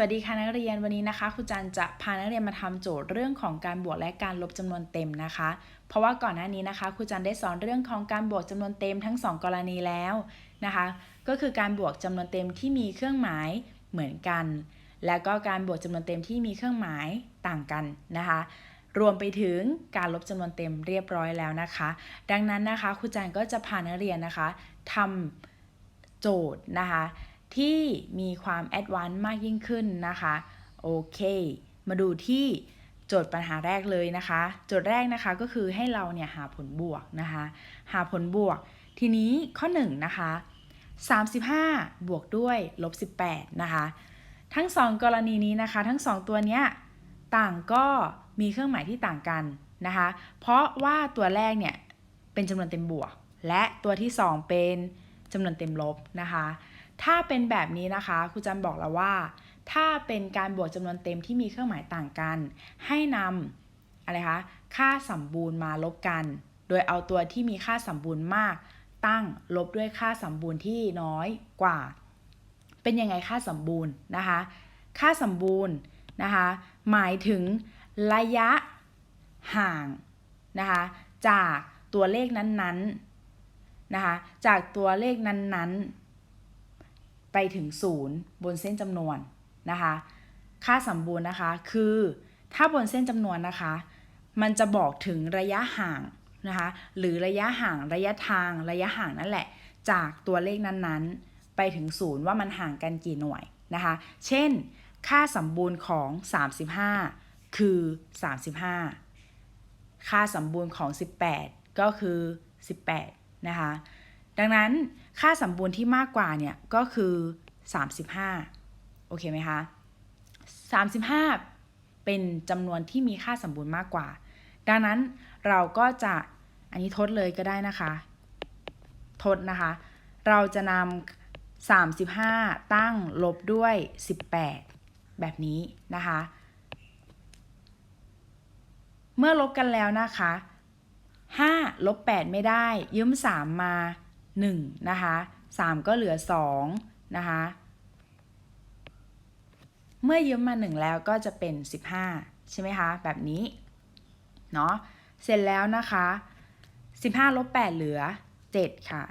วัสดีค่ะนักเรียนวันนี้นะคะครูจันจะพานักเรียนมาทำโจทย์เรื่องของการบวกและการลบจำนวนเต็มนะคะ เพราะว่าก่อนหน้านี้นะคะครูจันได้สอนเรื่องของการบวกจำนวนเต็มทั้ง 2 กรณีแล้วนะคะ ก็คือการบวกจำนวนเต็มที่มีเครื่องหมายเหมือนกัน แล้วก็การบวกจำนวนเต็มที่มีเครื่องหมายต่างกันนะคะ รวมไปถึงการลบจำนวนเต็มเรียบร้อยแล้วนะคะ ดังนั้นนะคะครูจันก็จะพานักเรียนนะคะทำโจทย์นะคะ ที่มีความแอดวานซ์มากยิ่งขึ้นนะคะ โอเค มาดูที่โจทย์ปัญหาแรกเลยนะคะ โจทย์แรกนะคะก็คือให้เราเนี่ยหาผลบวกนะคะ หาผลบวก ทีนี้ข้อ1นะคะ35 บวกด้วยลบ18นะคะ ทั้ง 2 กรณีนี้นะคะ ทั้ง 2 ตัวเนี้ยต่างก็มีเครื่องหมายที่ต่างกันนะคะ เพราะว่าตัวแรกเนี่ยเป็นจำนวนเต็มบวก และตัวที่ 2 เป็นจำนวนเต็มลบนะคะ ถ้าเป็นแบบนี้นะคะครูจันบอกแล้วว่า ถ้าเป็นการบวกจำนวนเต็มที่มีเครื่องหมายต่างกัน ให้นำอะไรคะค่าสมบูรณ์มาลบกัน โดยเอาตัวที่มีค่าสมบูรณ์มาก ตั้งลบด้วยค่าสมบูรณ์ที่น้อยกว่า เป็นยังไงค่าสมบูรณ์นะคะ ค่าสมบูรณ์นะคะหมายถึงระยะห่างนะคะจากตัวเลขนั้นๆนะคะจากตัวเลขนั้นๆ ไปถึงศูนย์บนเส้นจำนวนนะคะ ค่าสมบูรณ์นะคะคือถ้าบนเส้นจำนวนนะคะ มันจะบอกถึงระยะห่างนะคะ หรือระยะห่างระยะทางระยะห่างนั่นแหละ จากตัวเลขนั้นๆ ไปถึงศูนย์ว่ามันห่างกันกี่หน่วยนะคะ เช่น ค่าสมบูรณ์ของ 35 คือ 35 ค่าสมบูรณ์ของ 18 ก็คือ 18 นะคะ ดังนั้นค่าสมบูรณ์ที่มากกว่าเนี่ยก็คือ 35 โอเคไหมคะ 35 เป็นจำนวนที่มีค่าสมบูรณ์มากกว่า ดังนั้นเราก็จะอันนี้ทดเลยก็ได้นะคะ ทดนะคะ เราจะนำ35 ตั้งลบด้วย 18 แบบนี้นะคะ เมื่อลบกันแล้วนะคะ5ลบ8ไม่ได้ยืม3มา 1นะคะ3 ก็เหลือ2นะคะเมื่อยืมมา 1 แล้วก็จะเป็น 15 ใช่ไหมคะ แบบนี้เนาะเสร็จแล้วนะคะ 15ลบ8เหลือ 7 ค่ะ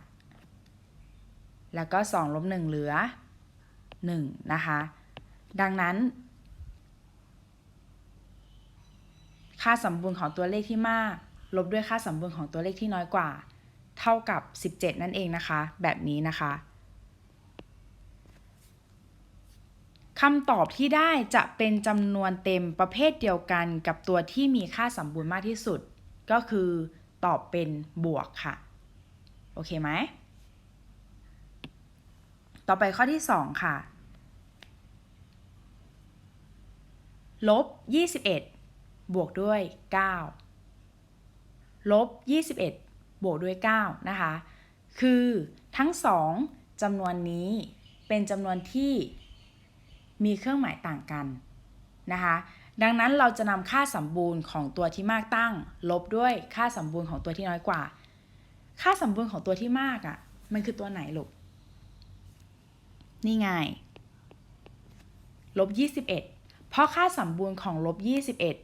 แล้วก็2ลบ1เหลือ 1 นะคะ ดังนั้น ค่าสมบูรณ์ของตัวเลขที่มาก ลบด้วยค่าสมบูรณ์ของตัวเลขที่น้อยกว่า เท่ากับ 17 นั่นเองนะคะ แบบนี้นะคะคำตอบที่ได้จะเป็นจำนวนเต็มประเภทเดียวกันกับตัวที่มีค่าสมบูรณ์มากที่สุด ก็คือตอบเป็นบวกค่ะ โอเคไหม ต่อไปข้อที่ 2 ค่ะ ลบ 21 บวกด้วย 9 ลบ 21 บวกด้วย 9 นะคะ คือทั้ง 2จำนวนนี้เป็นจำนวนที่มีเครื่องหมายต่างกันนะคะ ดังนั้นเราจะนำค่าสมบูรณ์ของตัวที่มากตั้ง ลบด้วยค่าสมบูรณ์ของตัวที่น้อยกว่า ค่าสมบูรณ์ของตัวที่มากอะ่ะ มันคือตัวไหนลูก นี่ไง ลบ 21 เพราะค่าสมบูรณ์ของลบ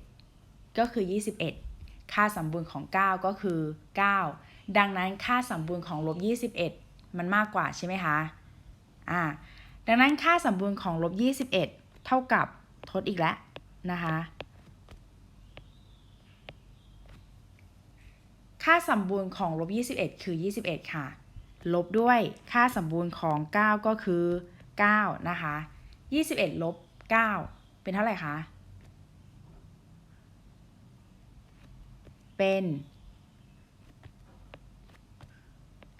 21 ก็คือ 21 ค่าสมบูรณ์ของ 9 ก็คือ 9 ดังนั้นค่าสมบูรณ์ของลบ21 มันมากกว่าใช่ไหมคะ อ่า ดังนั้นค่าสมบูรณ์ของลบ21 เท่ากับทดอีกแล้วนะคะ ค่าสมบูรณ์ของลบ21 คือ 21 ค่ะ ลบด้วยค่าสมบูรณ์ของ 9 ก็คือ 9 นะคะ 21 ลบ 9 เป็นเท่าไหร่คะ เป็น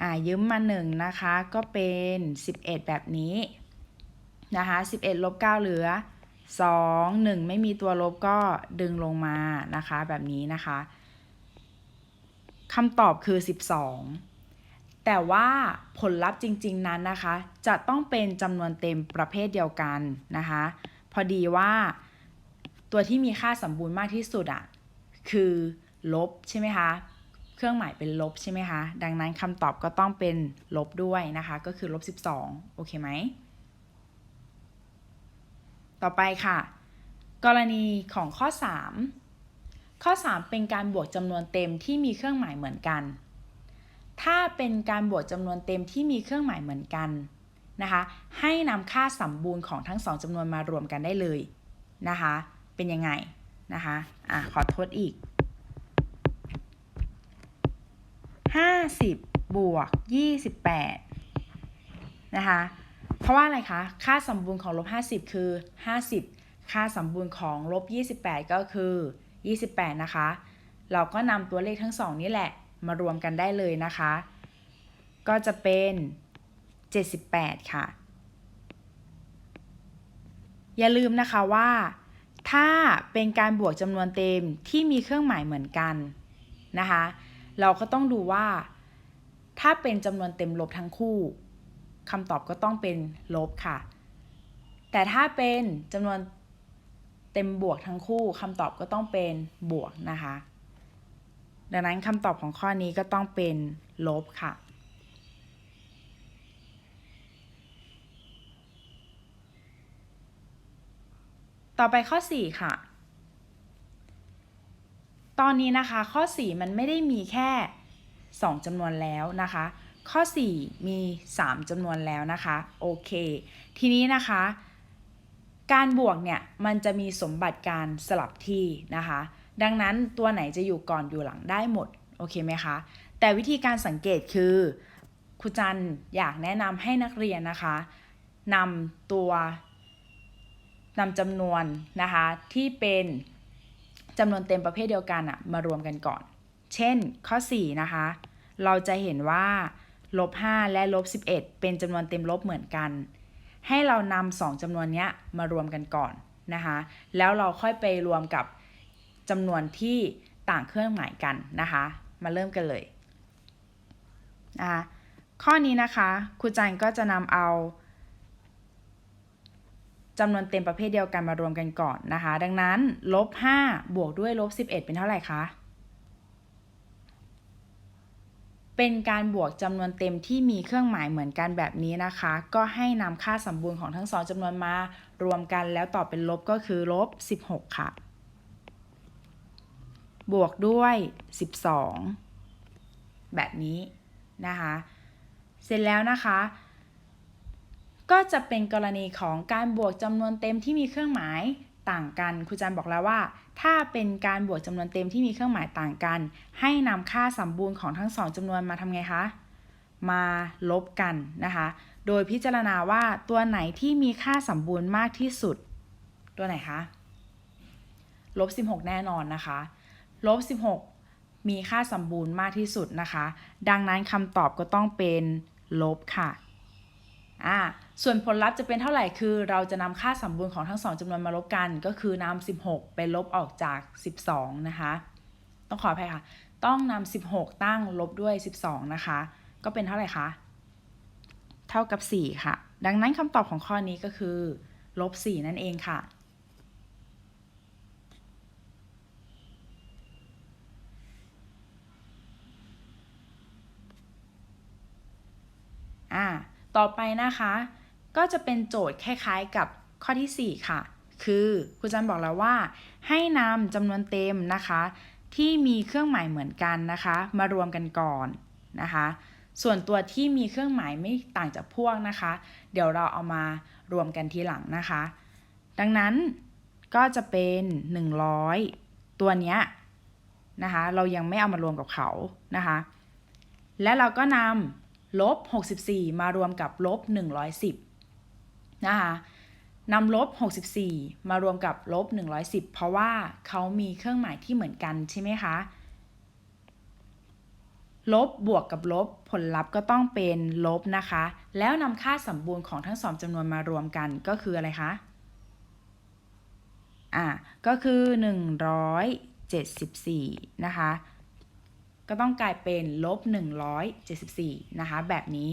อ่า ยืมมา1นะคะก็เป็น 11 แบบนี้นะคะ11ลบ9เหลือ 2 1 ไม่มีตัวลบก็ดึงลงมานะคะแบบนี้นะคะคำตอบคือ 12 แต่ว่าผลลัพธ์จริง ๆนั้นนะคะ จะต้องเป็นจำนวนเต็มประเภทเดียวกันนะคะพอดีว่าตัวที่มีค่าสมบูรณ์มากที่สุดอะคือลบใช่ไหมคะ เครื่องหมายเป็นลบใช่ไหมคะ ดังนั้นคำตอบก็ต้องเป็นลบด้วยนะคะ ก็คือลบ 12 โอเคไหม ต่อไปค่ะ กรณีของข้อ 3 ข้อ 3 เป็นการบวกจำนวนเต็มที่มีเครื่องหมายเหมือนกัน ถ้าเป็นการบวกจำนวนเต็มที่มีเครื่องหมายเหมือนกันนะคะ ให้นำค่าสมบูรณ์ของทั้งสองจำนวนมารวมกันได้เลยนะคะ เป็นยังไงนะคะ อะ ขอทดอีก 50 บวก 28 นะคะ เพราะว่าอะไรคะ ค่าสมบูรณ์ของลบ 50 คือ 50 ค่าสมบูรณ์ของลบ 28 ก็คือ 28 นะคะ เราก็นำตัวเลขทั้งสองนี้แหละมารวมกันได้เลยนะคะ ก็จะเป็น 78 ค่ะ อย่าลืมนะคะว่าถ้าเป็นการบวกจำนวนเต็มที่มีเครื่องหมายเหมือนกันนะคะ เราก็ต้องดูว่า ถ้าเป็นจำนวนเต็มลบทั้งคู่คำตอบก็ต้องเป็นลบค่ะ แต่ถ้าเป็นจำนวนเต็มบวกทั้งคู่คำตอบก็ต้องเป็นบวกนะคะ ดังนั้นคำตอบของข้อนี้ก็ต้องเป็นลบค่ะ ต่อไปข้อ 4 ค่ะ ตอนนี้นะคะข้อ 4 มันไม่ได้มีแค่ 2จำนวนแล้วนะคะ ข้อ 4 มี 3จำนวนแล้วนะคะโอเค ทีนี้นะคะ การบวกเนี่ยมันจะมีสมบัติการสลับที่นะคะ ดังนั้นตัวไหนจะอยู่ก่อนอยู่หลังได้หมดโอเคไหมคะแต่วิธีการสังเกตคือครูจันอยากแนะนำให้นักเรียนนะคะนำตัวนำจำนวนนะคะที่เป็น จำนวนเต็มประเภทเดียวกันอะมารวมกันก่อน เช่น ข้อ 4 นะคะ เราจะเห็นว่าลบ5และลบ11 เป็นจำนวนเต็มลบเหมือนกัน ให้เรานำสองจำนวนนี้มารวมกันก่อนนะคะ แล้วเราค่อยไปรวมกับจำนวนที่ต่างเครื่องหมายกันนะคะ มาเริ่มกันเลยนะคะข้อนี้นะคะครูจันก็จะนำเอา จำนวนเต็มประเภทเดียวกันมารวมกันก่อนนะคะ ดังนั้นลบ5บวกด้วยลบ11 เป็นเท่าไหร่คะ เป็นการบวกจำนวนเต็มที่มีเครื่องหมายเหมือนกันแบบนี้นะคะ ก็ให้นำค่าสมบูรณ์ของทั้งสองจำนวนมารวมกันแล้วตอบเป็นลบก็คือลบ16 ค่ะ บวกด้วย 12 แบบนี้นะคะ เสร็จแล้วนะคะ ก็จะเป็นกรณีของการบวกจำนวนเต็มที่มีเครื่องหมายต่างกันครูจันบอกแล้วว่า ถ้าเป็นการบวกจำนวนเต็มที่มีเครื่องหมายต่างกัน ให้นำค่าสมบูรณ์ของทั้งสองจำนวนมาทำไงคะ มาลบกันนะคะ โดยพิจารณาว่าตัวไหนที่มีค่าสมบูรณ์มากที่สุด ตัวไหนคะลบ16 แน่นอนนะคะลบ16 มีค่าสมบูรณ์มากที่สุดนะคะ ดังนั้นคำตอบก็ต้องเป็นลบค่ะ อ่าส่วนผลลัพธ์จะเป็นเท่าไหร่คือ เราจะนำค่าสมบูรณ์ของทั้งสองจำนวนมาลบกัน ก็คือนำ16 ไปลบออกจาก 12 นะคะ ต้องขออภัยค่ะ ต้องนำ16 ตั้งลบด้วย 12 นะคะ ก็เป็นเท่าไหร่คะ เท่ากับ 4 ค่ะ ดังนั้นคำตอบของข้อนี้ก็คือลบ 4 นั่นเองค่ะ อ่า ต่อไปนะคะ ก็จะเป็นโจทย์คล้ายๆกับข้อที่ 4 ค่ะ คือครูจันบอกแล้วว่า ให้นำจำนวนเต็มนะคะ ที่มีเครื่องหมายเหมือนกันนะคะ มารวมกันก่อนนะคะ ส่วนตัวที่มีเครื่องหมายไม่ต่างจากพวกนะคะ เดี๋ยวเราเอามารวมกันทีหลังนะคะ ดังนั้นก็จะเป็น 100 ตัวเนี้ยนะคะ เรายังไม่เอามารวมกับเขานะคะ และเราก็นำ ลบ 64 มารวมกับลบ 110 นะคะนำลบ 64 มารวมกับลบ 110 เพราะว่าเขามีเครื่องหมายที่เหมือนกันใช่ไหมคะ ลบบวกกับลบผลลัพธ์ก็ต้องเป็นลบนะคะ แล้วนำค่าสมบูรณ์ของทั้งสองจำนวนมารวมกันก็คืออะไรคะ อ่า ก็คือ 174 นะคะ ก็ต้องกลายเป็นลบ174 นะคะ แบบนี้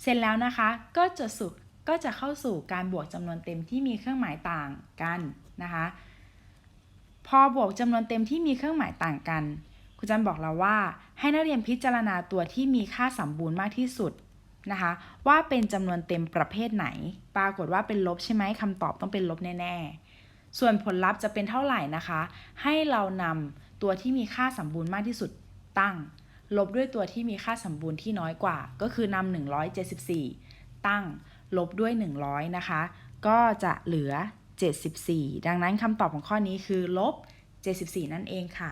เสร็จแล้วนะคะ ก็จะสุก็จะเข้าสู่การบวกจำนวนเต็มที่มีเครื่องหมายต่างกันนะคะ พอบวกจำนวนเต็มที่มีเครื่องหมายต่างกัน ครูจันบอกเราว่า ให้นักเรียนพิจารณาตัวที่มีค่าสมบูรณ์มากที่สุดนะคะ ว่าเป็นจำนวนเต็มประเภทไหน ปรากฏว่าเป็นลบใช่ไหมคำตอบต้องเป็นลบแน่ๆ ส่วนผลลัพธ์จะเป็นเท่าไหร่นะคะ ให้เรานำตัวที่มีค่าสมบูรณ์มากที่สุด ตั้ง ลบด้วยตัวที่มีค่าสมบูรณ์ที่น้อยกว่า ก็คือนำ174 ตั้ง ลบด้วย 100 นะคะ ก็จะเหลือ 74 ดังนั้นคำตอบของข้อนี้คือลบ 74 นั่นเองค่ะ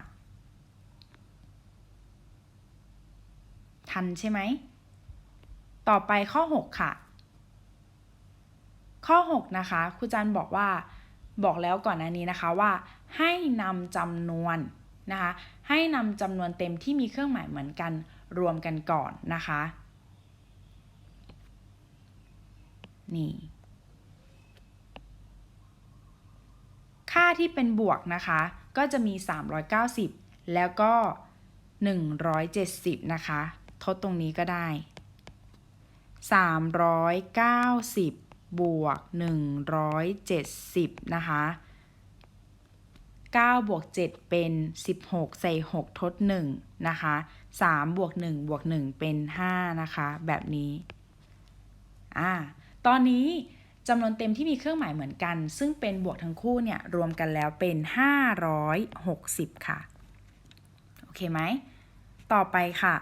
ทันใช่ไหม ต่อไปข้อ 6 ค่ะ ข้อ 6 นะคะครูจันบอกว่าบอกแล้วก่อนหน้านี้นะคะว่า ให้นำจำนวน นะคะ ให้นำจำนวนเต็มที่มีเครื่องหมายเหมือนกันรวมกันก่อนนะคะ นี่ ค่าที่เป็นบวกนะคะ ก็จะมี 390 แล้วก็ 170 นะคะ ทดตรงนี้ก็ได้ 390 บวก 170 นะคะ 9บวก7เป็น 16 ใส่ 6 ทด 1 นะคะ3บวก1บวก1เป็น 5 นะคะ แบบนี้อ่าตอนนี้จำนวนเต็มที่มีเครื่องหมายเหมือนกัน ซึ่งเป็นบวกทั้งคู่เนี่ย รวมกันแล้วเป็น 560 ค่ะ โอเคไหม ต่อไปค่ะ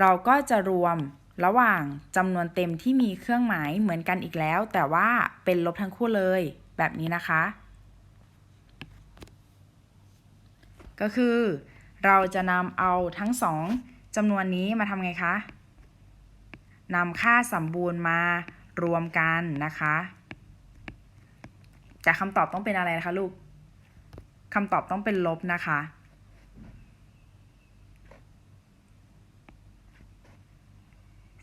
เราก็จะรวมระหว่างจำนวนเต็มที่มีเครื่องหมายเหมือนกันอีกแล้ว แต่ว่าเป็นลบทั้งคู่เลย แบบนี้นะคะ ก็คือ เราจะนำเอาทั้งสองจำนวนนี้มาทำไงคะนำค่าสมบูรณ์มารวมกันนะคะแต่คำตอบต้องเป็นอะไรนะคะลูกคำตอบต้องเป็นลบนะคะ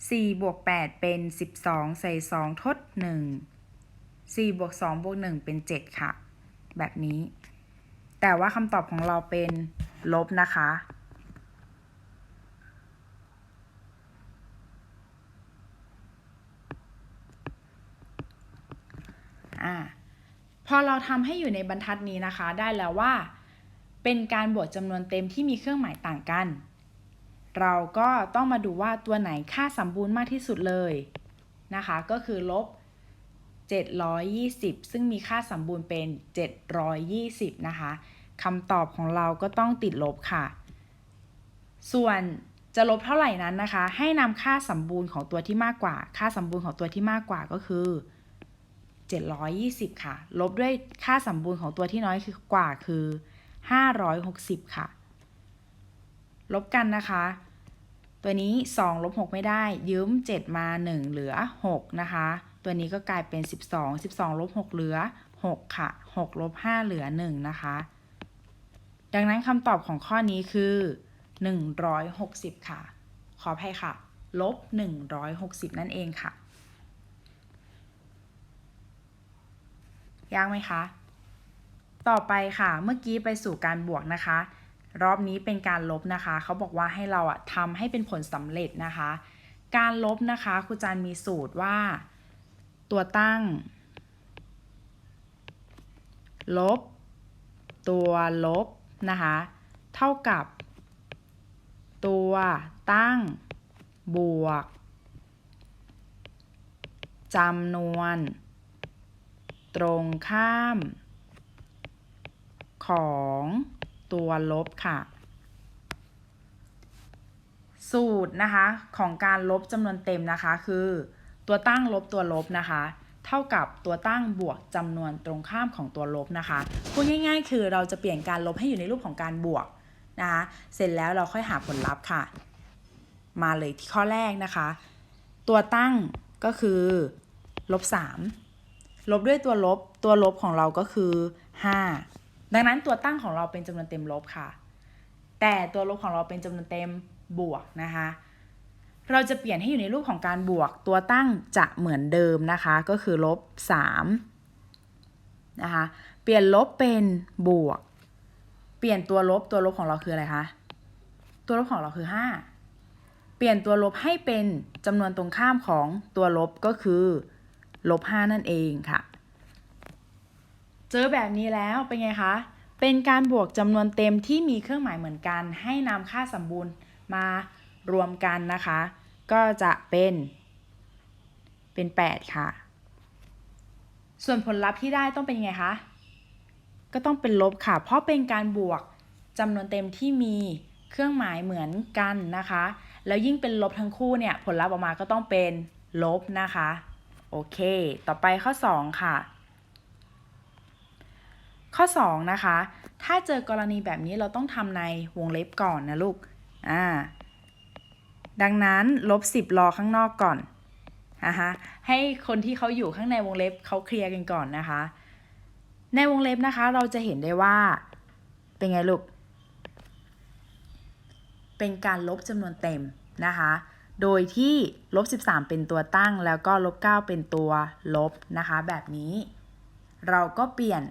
สี่บวกแปดเป็นสิบสองใส่สองทดหนึ่งสี่บวกสองบวกหนึ่งเป็นเจ็ดค่ะ แบบนี้ แต่ว่าคำตอบของเราเป็นลบนะคะ อ่า พอเราทำให้อยู่ในบรรทัดนี้นะคะ ได้แล้วว่า เป็นการบวกจำนวนเต็มที่มีเครื่องหมายต่างกัน เราก็ต้องมาดูว่าตัวไหนค่าสมบูรณ์มากที่สุดเลยนะคะ ก็คือลบ 720 ซึ่งมีค่าสมบูรณ์เป็น 720 นะคะคำตอบของเราก็ต้องติดลบค่ะ ส่วนจะลบเท่าไหร่นั้นนะคะ ให้นำค่าสมบูรณ์ของตัวที่มากกว่า ค่าสมบูรณ์ของตัวที่มากกว่าก็คือ 720 ค่ะ ลบด้วยค่าสมบูรณ์ของตัวที่น้อยคือกว่าคือ 560 ค่ะ ลบกันนะคะ ตัวนี้ 2 ลบ 6 ไม่ได้ ยืม 7 มา 1 เหลือ 6 นะคะ ตัวนี้ก็กลายเป็น 12 12ลบ6เหลือ 6 ค่ะ6ลบ5เหลือ 1 นะคะ ดังนั้นคำตอบของข้อนี้คือ 160 ค่ะ ขออภัยค่ะ ลบ 160 นั่นเองค่ะ ยากไหมคะ ต่อไปค่ะ เมื่อกี้ไปสู่การบวกนะคะ รอบนี้เป็นการลบนะคะ เขาบอกว่าให้เราอะทำให้เป็นผลสำเร็จนะคะ การลบนะคะครูจันมีสูตรว่า ตัวตั้ง ลบ ตัวลบนะคะ เท่ากับ ตัวตั้ง บวกจำนวน ตรงข้าม ของตัวลบค่ะ สูตรนะคะของการลบจำนวนเต็มนะคะคือ ตัวตั้งลบตัวลบนะคะ เท่ากับตัวตั้งบวกจำนวนตรงข้ามของตัวลบนะคะพูดง่าย ๆ คือเราจะเปลี่ยนการลบให้อยู่ในรูปของการบวกนะคะ เสร็จแล้วเราค่อยหาผลลัพธ์ค่ะ มาเลยที่ข้อแรกนะคะ ตัวตั้งก็คือลบ3ลบด้วยตัวลบ ตัวลบของเราก็คือ 5 ดังนั้นตัวตั้งของเราเป็นจำนวนเต็มลบค่ะ แต่ตัวลบของเราเป็นจำนวนเต็มบวกนะคะ เราจะเปลี่ยนให้อยู่ในรูปของการบวกตัวตั้งจะเหมือนเดิมนะคะ ก็คือลบ3นะคะ เปลี่ยนลบเป็นบวก เปลี่ยนตัวลบตัวลบของเราคืออะไรคะ ตัวลบของเราคือ 5 เปลี่ยนตัวลบให้เป็นจำนวนตรงข้ามของตัวลบก็คือลบ5นั่นเองค่ะ เจอแบบนี้แล้วเป็นไงคะ เป็นการบวกจำนวนเต็มที่มีเครื่องหมายเหมือนกัน ให้นำค่าสมบูรณ์มา รวมกันนะคะ ก็จะเป็นเป็น 8 ค่ะ ส่วนผลลัพธ์ที่ได้ต้องเป็นยังไงคะ ก็ต้องเป็นลบค่ะ เพราะเป็นการบวกจำนวนเต็มที่มีเครื่องหมายเหมือนกันนะคะ แล้วยิ่งเป็นลบทั้งคู่เนี่ย ผลลัพธ์ออกมาก็ต้องเป็นลบนะคะ โอเค ต่อไปข้อ 2 ค่ะ ข้อ 2 นะคะ ถ้าเจอกรณีแบบนี้เราต้องทำในวงเล็บก่อนนะลูก อ่า ดังนั้นลบ10รอข้างนอกก่อนนะคะให้คนที่เขาอยู่ข้างในวงเล็บเขาเคลียร์กันก่อนนะคะ ในวงเล็บนะคะเราจะเห็นได้ว่าเป็นไงลูก เป็นการลบจำนวนเต็มนะคะ โดยที่ลบ 13 เป็นตัวตั้งแล้วก็ลบ 9 เป็นตัวลบนะคะ แบบนี้เราก็เปลี่ยน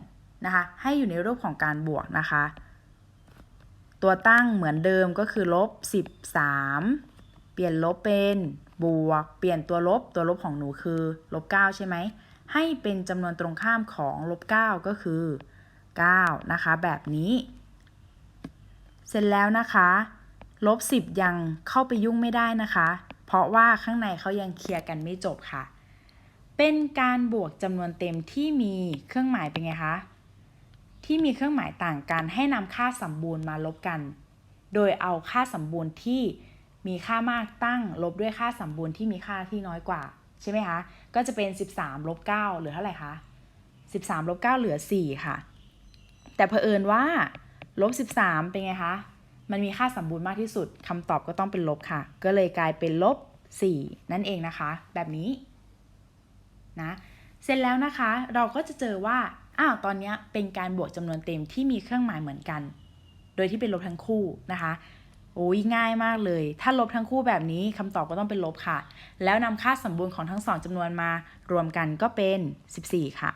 นะคะให้อยู่ในรูปของการบวกนะคะ ตัวตั้งเหมือนเดิมก็คือลบ 13 เปลี่ยนลบเป็นบวก เปลี่ยนตัวลบ ตัวลบของหนูคือลบ9ใช่ไหม ให้เป็นจำนวนตรงข้ามของลบ9ก็คือ9นะคะ แบบนี้ เสร็จแล้วนะคะลบ10 ยังเข้าไปยุ่งไม่ได้นะคะ เพราะว่าข้างในเขายังเคลียร์กันไม่จบค่ะ เป็นการบวกจำนวนเต็มที่มีเครื่องหมายเป็นไงคะ ที่มีเครื่องหมายต่างกันให้นำค่าสมบูรณ์มาลบกัน โดยเอาค่าสมบูรณ์ที่ มีค่ามากตั้งลบด้วยค่าสมบูรณ์ที่มีค่าที่น้อยกว่า ใช่ไหมคะ ก็จะเป็น 13ลบ9เหลือเท่าไหร่คะ 13ลบ9เหลือ 4 ค่ะ แต่เผอิญว่าลบ13 เป็นไงคะ มันมีค่าสมบูรณ์มากที่สุดคำตอบก็ต้องเป็นลบค่ะ ก็เลยกลายเป็นลบ 4 นั่นเองนะคะ แบบนี้นะเสร็จแล้วนะคะ เราก็จะเจอว่าอ้าวตอนนี้เป็นการบวกจำนวนเต็มที่มีเครื่องหมายเหมือนกัน โดยที่เป็นลบทั้งคู่นะคะ โอ้ยง่ายมากเลย ถ้าลบทั้งคู่แบบนี้คำตอบก็ต้องเป็นลบค่ะ แล้วนำค่าสมบูรณ์ของทั้งสองจำนวนมารวมกันก็เป็น 14 ค่ะ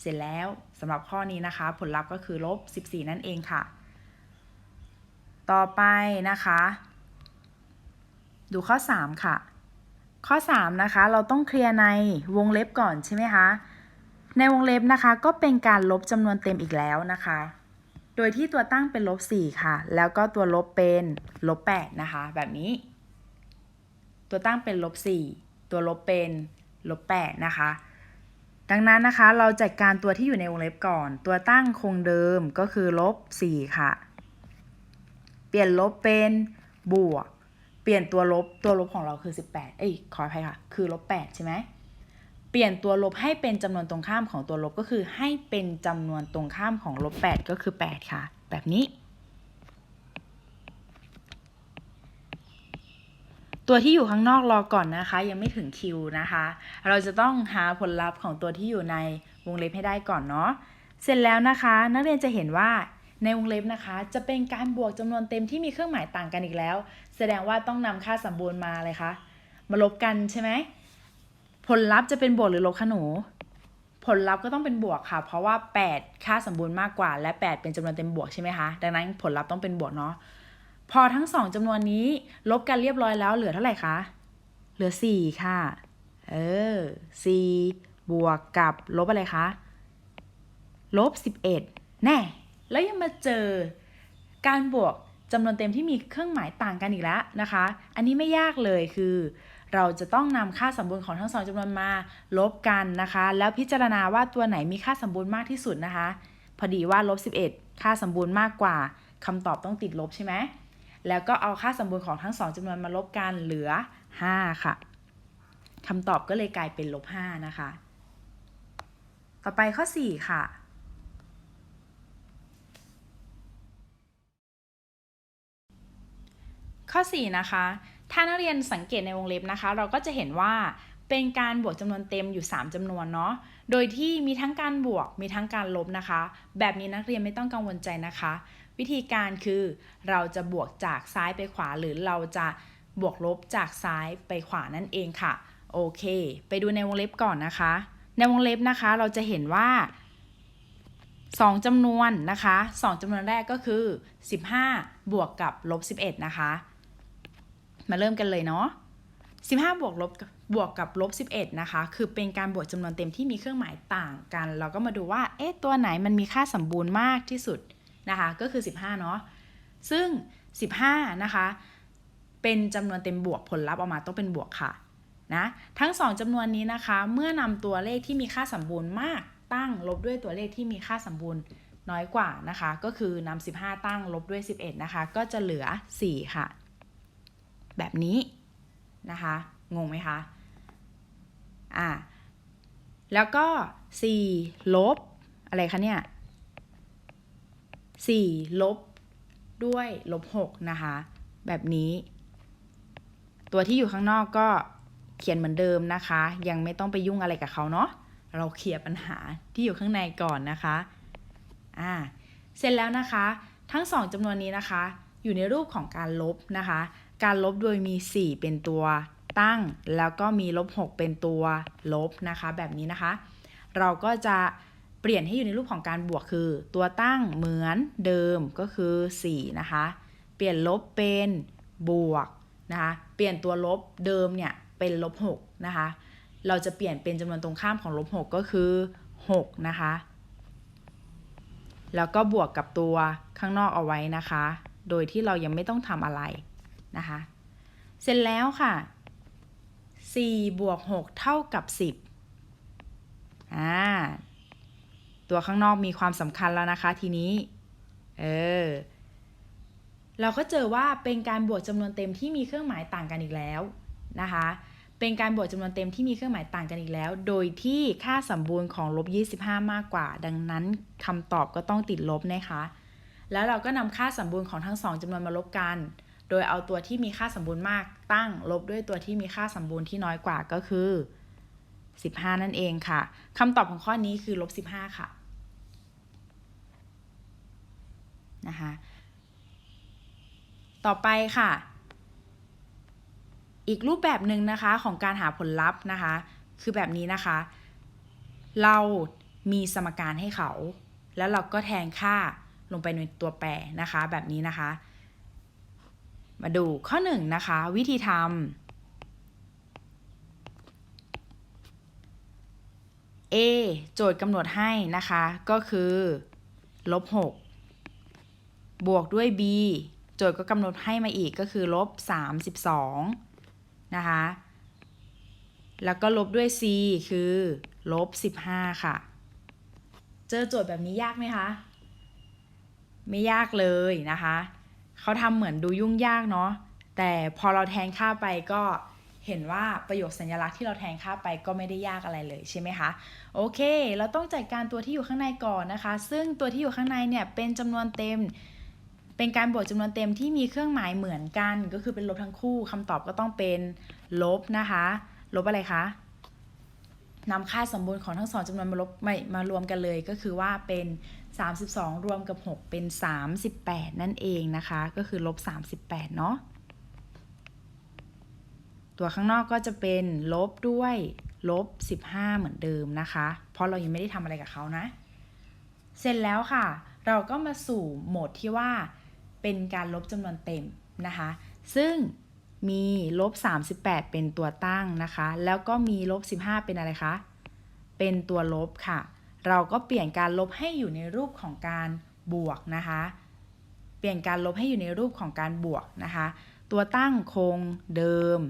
เสร็จแล้วสำหรับข้อนี้นะคะ ผลลัพธ์ก็คือลบ 14 นั่นเองค่ะ ต่อไปนะคะ ดูข้อ 3 ค่ะ ข้อ 3 นะคะ เราต้องเคลียร์ในวงเล็บก่อนใช่ไหมคะ ในวงเล็บนะคะก็เป็นการลบจำนวนเต็มอีกแล้วนะคะ โดยที่ตัวตั้งเป็นลบ4ค่ะ แล้วก็ตัวลบเป็นลบ8นะคะ แบบนี้ ตัวตั้งเป็นลบ4ตัวลบเป็นลบ8นะคะ ดังนั้นนะคะ เราจัดการตัวที่อยู่ในวงเล็บก่อน ตัวตั้งคงเดิมก็คือลบ4ค่ะ เปลี่ยนลบเป็นบวก เปลี่ยนตัวลบ ตัวลบของเราคือ 18 เอ้ย ขออภัยค่ะ คือลบ8ใช่ไหม ปลี่ยนตัวลบให้เป็นจำนวนตรงข้ามของตัวลบก็คือให้เป็นจำนวนตรงข้ามของลบ 8 ก็คือ 8 ค่ะ แบบนี้ ตัวที่อยู่ข้างนอกรอก่อนนะคะ ยังไม่ถึงคิวนะคะ เราจะต้องหาผลลัพธ์ของตัวที่อยู่ในวงเล็บให้ได้ก่อนเนาะเสร็จแล้วนะคะ นักเรียนจะเห็นว่าในวงเล็บนะคะ จะเป็นการบวกจำนวนเต็มที่มีเครื่องหมายต่างกันอีกแล้ว แสดงว่าต้องนำค่าสมบูรณ์มาเลยคะมาลบกันใช่ไหม ผลลัพธ์จะเป็นบวกหรือลบคะหนู ผลลัพธ์ก็ต้องเป็นบวกค่ะ เพราะว่า 8 ค่าสมบูรณ์มากกว่า และ 8 เป็นจำนวนเต็มบวกใช่ไหมคะ ดังนั้นผลลัพธ์ต้องเป็นบวกเนาะ พอทั้งสองจำนวนนี้ลบกันเรียบร้อยแล้วเหลือเท่าไหร่คะ เหลือ 4 ค่ะ เออ4บวกกับลบอะไรคะ ลบ 11 แน่ แล้วยังมาเจอการบวกจำนวนเต็มที่มีเครื่องหมายต่างกันอีกแล้วนะคะ อันนี้ไม่ยากเลยคือ เราจะต้องนำค่าสมบูรณ์ของทั้งสองจำนวนมาลบกันนะคะ แล้วพิจารณาว่าตัวไหนมีค่าสมบูรณ์มากที่สุดนะคะ พอดีว่าลบ11 ค่าสมบูรณ์มากกว่าคำตอบต้องติดลบใช่ไหมแล้วก็เอาค่าสมบูรณ์ของทั้งสองจำนวนมาลบกันเหลือ 5 ค่ะคำตอบก็เลยกลายเป็นลบ5นะคะ ต่อไปข้อ 4 ค่ะข้อ 4 นะคะ ถ้านักเรียนสังเกตในวงเล็บนะคะ เราก็จะเห็นว่าเป็นการบวกจำนวนเต็มอยู่ 3จำนวนเนาะ โดยที่มีทั้งการบวกมีทั้งการลบนะคะ แบบนี้นักเรียนไม่ต้องกังวลใจนะคะ วิธีการคือเราจะบวกจากซ้ายไปขวา หรือเราจะบวกลบจากซ้ายไปขวานั่นเองค่ะ โอเค ไปดูในวงเล็บก่อนนะคะ ในวงเล็บนะคะเราจะเห็นว่า 2จำนวนนะคะ 2จำนวนแรกก็คือ 15 บวกกับลบ11 นะคะ มาเริ่มกันเลยเนาะ15 บวกลบบวกกับลบ11 นะคะ คือเป็นการบวกจำนวนเต็มที่มีเครื่องหมายต่างกัน เราก็มาดูว่า เอ๊ะ ตัวไหนมันมีค่าสมบูรณ์มากที่สุดนะคะ ก็คือ 15 เนาะ ซึ่ง 15 นะคะ เป็นจำนวนเต็มบวกผลลัพธ์ออกมาต้องเป็นบวกค่ะ นะ ทั้งสองจำนวนนี้นะคะ เมื่อนำตัวเลขที่มีค่าสมบูรณ์มากตั้งลบด้วยตัวเลขที่มีค่าสมบูรณ์น้อยกว่านะคะ ก็คือนำ15 ตั้งลบด้วย 11 นะคะ ก็จะเหลือ 4 ค่ะ แบบนี้นะคะ งงไหมคะ อ่า แล้วก็ 4 ลบ อะไรคะเนี่ย 4 ลบด้วยลบ 6 นะคะ แบบนี้ ตัวที่อยู่ข้างนอกก็เขียนเหมือนเดิมนะคะ ยังไม่ต้องไปยุ่งอะไรกับเขาเนาะ เราเคลียร์ปัญหาที่อยู่ข้างในก่อนนะคะ อ่า เสร็จแล้วนะคะ ทั้งสองจำนวนนี้นะคะ อยู่ในรูปของการลบนะคะ การลบโดยมี 4 เป็นตัวตั้ง แล้วก็มีลบ 6 เป็นตัวลบนะคะ แบบนี้นะคะ เราก็จะเปลี่ยนให้อยู่ในรูปของการบวกคือ ตัวตั้งเหมือนเดิมก็คือ 4 นะคะ เปลี่ยนลบเป็นบวกนะคะ เปลี่ยนตัวลบเดิมเนี่ยเป็นลบ 6 นะคะ เราจะเปลี่ยนเป็นจำนวนตรงข้ามของลบ 6 ก็คือ 6 นะคะ แล้วก็บวกกับตัวข้างนอกเอาไว้นะคะ โดยที่เรายังไม่ต้องทำอะไร นะคะ เสร็จแล้วค่ะ4บวก6เท่ากับ 10อ่าตัวข้างนอกมีความสำคัญแล้วนะคะทีนี้ เออ เราก็เจอว่าเป็นการบวกจำนวนเต็มที่มีเครื่องหมายต่างกันอีกแล้วนะคะ เป็นการบวกจำนวนเต็มที่มีเครื่องหมายต่างกันอีกแล้ว โดยที่ค่าสมบูรณ์ของลบ25 มากกว่า ดังนั้นคำตอบก็ต้องติดลบนะคะ แล้วเราก็นำค่าสมบูรณ์ของทั้งสองจำนวนมาลบกัน โดยเอาตัวที่มีค่าสมบูรณ์มากตั้งลบด้วยตัวที่มีค่าสมบูรณ์ที่น้อยกว่าก็คือ 15 นั่นเองค่ะคำตอบของข้อนี้คือลบ15 ค่ะนะคะต่อไปค่ะ อีกรูปแบบหนึ่งนะคะของการหาผลลัพธ์นะคะ คือแบบนี้นะคะ เรามีสมการให้เขา แล้วเราก็แทนค่าลงไปในตัวแปรนะคะ แบบนี้นะคะ มาดูข้อหนึ่งนะคะ วิธีทำ A โจทย์กำหนดให้นะคะ ก็คือลบ6บวกด้วย B โจทย์ก็กำหนดให้มาอีกก็คือลบ32นะคะ แล้วก็ลบด้วย C คือลบ15 ค่ะ เจอโจทย์แบบนี้ยากไหมคะ ไม่ยากเลยนะคะ เขาทำเหมือนดูยุ่งยากเนาะแต่พอเราแทนค่าไปก็เห็นว่าประโยคสัญลักษณ์ที่เราแทนค่าไปก็ไม่ได้ยากอะไรเลยใช่ไหมคะโอเค เราต้องจัดการตัวที่อยู่ข้างในก่อนนะคะ ซึ่งตัวที่อยู่ข้างในเนี่ยเป็นจำนวนเต็ม เป็นการบวกจำนวนเต็มที่มีเครื่องหมายเหมือนกัน ก็คือเป็นลบทั้งคู่คำตอบก็ต้องเป็นลบนะคะ ลบอะไรคะนำค่าสมบูรณ์ของทั้งสองจำนวนมาลบไม่มารวมกันเลยก็คือว่าเป็น 32 รวมกับ 6 เป็น 38 นั่นเองนะคะ ก็คือลบ 38 เนาะตัวข้างนอกก็จะเป็นลบด้วยลบ 15 เหมือนเดิมนะคะ เพราะเรายังไม่ได้ทำอะไรกับเขานะ เสร็จแล้วค่ะ เราก็มาสู่โหมดที่ว่าเป็นการลบจำนวนเต็มนะคะ ซึ่งมีลบ 38 เป็นตัวตั้งนะคะ แล้วก็มีลบ 15 เป็นอะไรคะ เป็นตัวลบค่ะ เราก็เปลี่ยนการลบให้อยู่ในรูปของการบวกนะคะ เปลี่ยนการลบให้อยู่ในรูปของการบวกนะคะ ตัวตั้งคงเดิม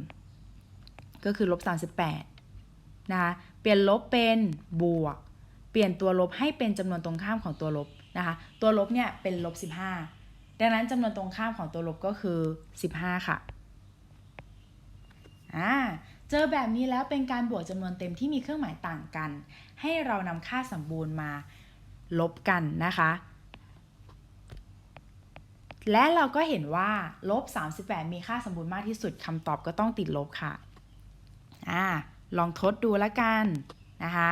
ก็คือลบ38นะคะ เปลี่ยนลบเป็นบวก เปลี่ยนตัวลบให้เป็นจำนวนตรงข้ามของตัวลบนะคะ ตัวลบเนี่ยเป็นลบ15 ดังนั้นจำนวนตรงข้ามของตัวลบก็คือ 15 ค่ะ อ่า เจอแบบนี้แล้วเป็นการบวกจำนวนเต็มที่มีเครื่องหมายต่างกัน ให้เรานำค่าสมบูรณ์มาลบกันนะคะ และเราก็เห็นว่าลบ 38 มีค่าสมบูรณ์มากที่สุดคำตอบก็ต้องติดลบค่ะอ่าลองทดดูล้วกันนะคะ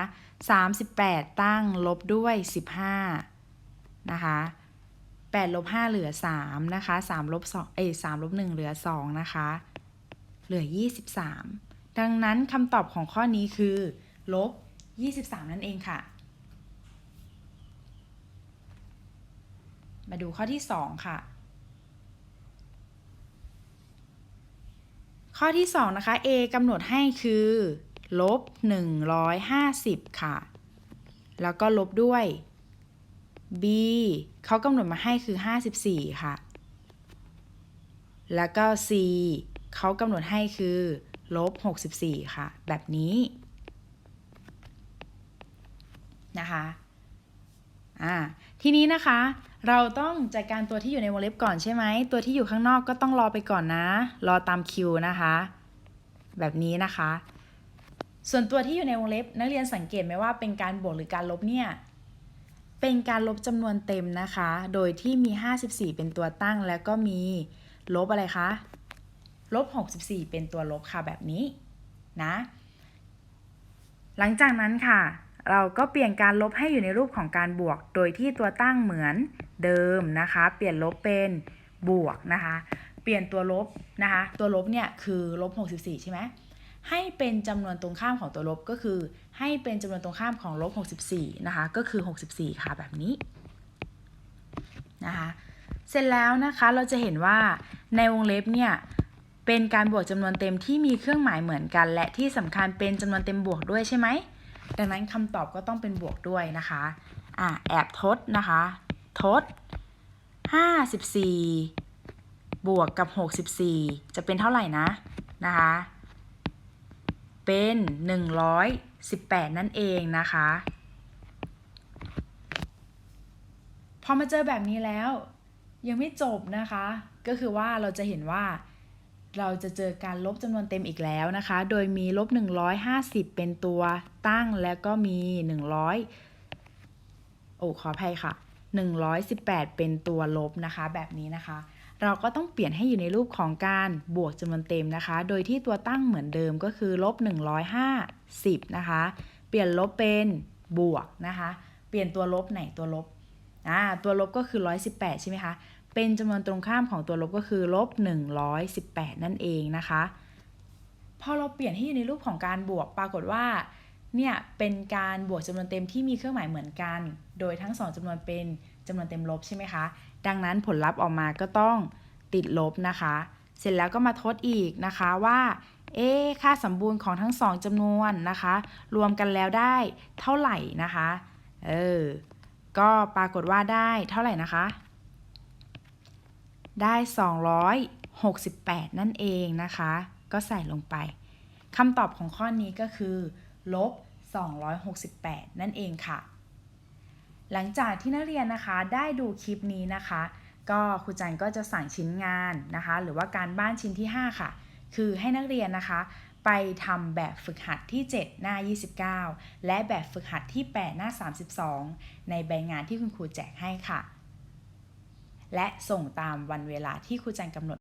38 ตั้งลบด้วย 15นะคะ8ลบ5เหลือ 3 นะคะ3ลบ2เอ้ย3ลบ1เหลือ 2 นะคะ เหลือ 23 ดังนั้นคำตอบของข้อนี้คือลบ 23 นั่นเองค่ะ มาดูข้อที่ 2 ค่ะ ข้อที่ 2 นะคะ A กำหนดให้คือลบ 150 ค่ะ แล้วก็ลบด้วย B เขากำหนดมาให้คือ 54 ค่ะ แล้วก็ C เขากำหนดให้คือ ลบ 64 ค่ะ แบบนี้นะคะอ่าทีนี้นะคะ เราต้องจัดการตัวที่อยู่ในวงเล็บก่อนใช่ไหม ตัวที่อยู่ข้างนอกก็ต้องรอไปก่อนนะ รอตามคิวนะคะ แบบนี้นะคะ ส่วนตัวที่อยู่ในวงเล็บ นักเรียนสังเกตไหมว่าเป็นการบวกหรือการลบเนี่ยเป็นการลบจำนวนเต็มนะคะ โดยที่มี 54 เป็นตัวตั้งแล้วก็มีลบอะไรคะ ลบ 64 เป็นตัวลบค่ะแบบนี้นะ หลังจากนั้นค่ะ เราก็เปลี่ยนการลบให้อยู่ในรูปของการบวก โดยที่ตัวตั้งเหมือนเดิมนะคะ เปลี่ยนลบเป็นบวกนะคะ เปลี่ยนตัวลบนะคะ ตัวลบเนี่ยคือลบ 64 ใช่ไหมให้เป็นจำนวนตรงข้ามของตัวลบก็คือ ให้เป็นจำนวนตรงข้ามของลบ 64 นะคะ ก็คือ 64 ค่ะแบบนี้นะคะ เสร็จแล้วนะคะเราจะเห็นว่าในวงเล็บเนี่ย เป็นการบวกจำนวนเต็มที่มีเครื่องหมายเหมือนกัน และที่สำคัญเป็นจำนวนเต็มบวกด้วยใช่ไหม ดังนั้นคำตอบก็ต้องเป็นบวกด้วยนะคะอะแอบทดนะคะ ทด 54 บวกกับ 64 จะเป็นเท่าไหร่นะนะคะ เป็น 118 นั่นเองนะคะ พอมาเจอแบบนี้แล้วยังไม่จบนะคะ ก็คือว่าเราจะเห็นว่า เราจะเจอการลบจำนวนเต็มอีกแล้วนะคะ โดยมีลบ 150 เป็นตัวตั้งแล้วก็มี 100 โอ้ขออภัยค่ะ 118 เป็นตัวลบนะคะ แบบนี้นะคะ เราก็ต้องเปลี่ยนให้อยู่ในรูปของการบวกจำนวนเต็มนะคะ โดยที่ตัวตั้งเหมือนเดิมก็คือลบ 150 นะคะ เปลี่ยนลบเป็นบวกนะคะ เปลี่ยนตัวลบไหนตัวลบอ่าตัวลบก็คือ 118 ใช่ไหมคะ เป็นจำนวนตรงข้ามของตัวลบก็คือลบ118 นั่นเองนะคะ พอเราเปลี่ยนให้อยู่ในรูปของการบวกปรากฏว่าเนี่ยเป็นการบวกจำนวนเต็มที่มีเครื่องหมายเหมือนกัน โดยทั้งสองจำนวนเป็นจำนวนเต็มลบใช่ไหมคะ ดังนั้นผลลัพธ์ออกมาก็ต้องติดลบนะคะ เสร็จแล้วก็มาทดอีกนะคะว่า เอ๊ค่าสมบูรณ์ของทั้งสองจำนวนนะคะ รวมกันแล้วได้เท่าไหร่นะคะ เออ ก็ปรากฏว่าได้เท่าไหร่นะคะ ได้ 268 นั่นเองนะคะ ก็ใส่ลงไปคำตอบของข้อนี้ก็คือลบ 268 นั่นเองค่ะ หลังจากที่นักเรียนนะคะได้ดูคลิปนี้นะคะ ก็ครูจันก็จะสั่งชิ้นงานนะคะ หรือว่าการบ้านชิ้นที่ 5 ค่ะ คือให้นักเรียนนะคะ ไปทำแบบฝึกหัดที่ 7 หน้า 29 และแบบฝึกหัดที่ 8 หน้า 32 ในใบงานที่คุณครูแจกให้ค่ะ และส่งตามวันเวลาที่ครูจันกำหนด